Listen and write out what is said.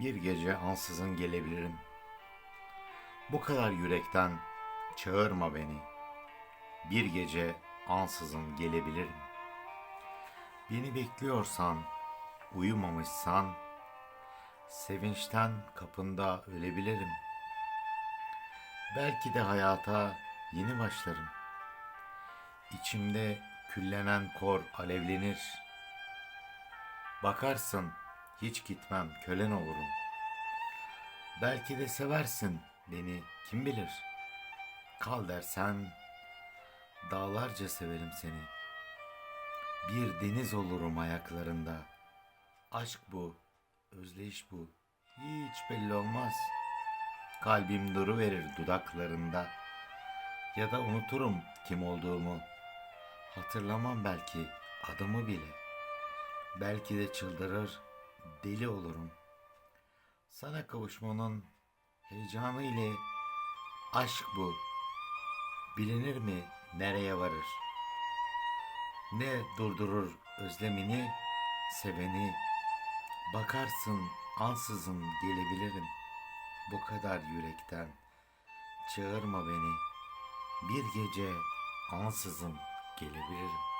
Bir gece ansızın gelebilirim. Bu kadar yürekten çağırma beni. Bir gece ansızın gelebilirim. Beni bekliyorsan, uyumamışsan, sevinçten kapında ölebilirim. Belki de hayata yeni başlarım. İçimde küllenen kor alevlenir. Bakarsın hiç gitmem kölen olurum. Belki de seversin beni kim bilir. Kal dersen dağlarca severim seni. Bir deniz olurum ayaklarında. Aşk bu, özleyiş bu. Hiç belli olmaz. Kalbim duru verir dudaklarında. Ya da unuturum kim olduğumu. Hatırlamam belki adımı bile. Belki de çıldırır, deli olurum. Sana kavuşmanın heyecanı ile aşk bu. Bilinir mi nereye varır? Ne durdurur özlemini, seveni? Bakarsın ansızın gelebilirim. Bu kadar yürekten çağırma beni. Bir gece ansızın gelebilirim.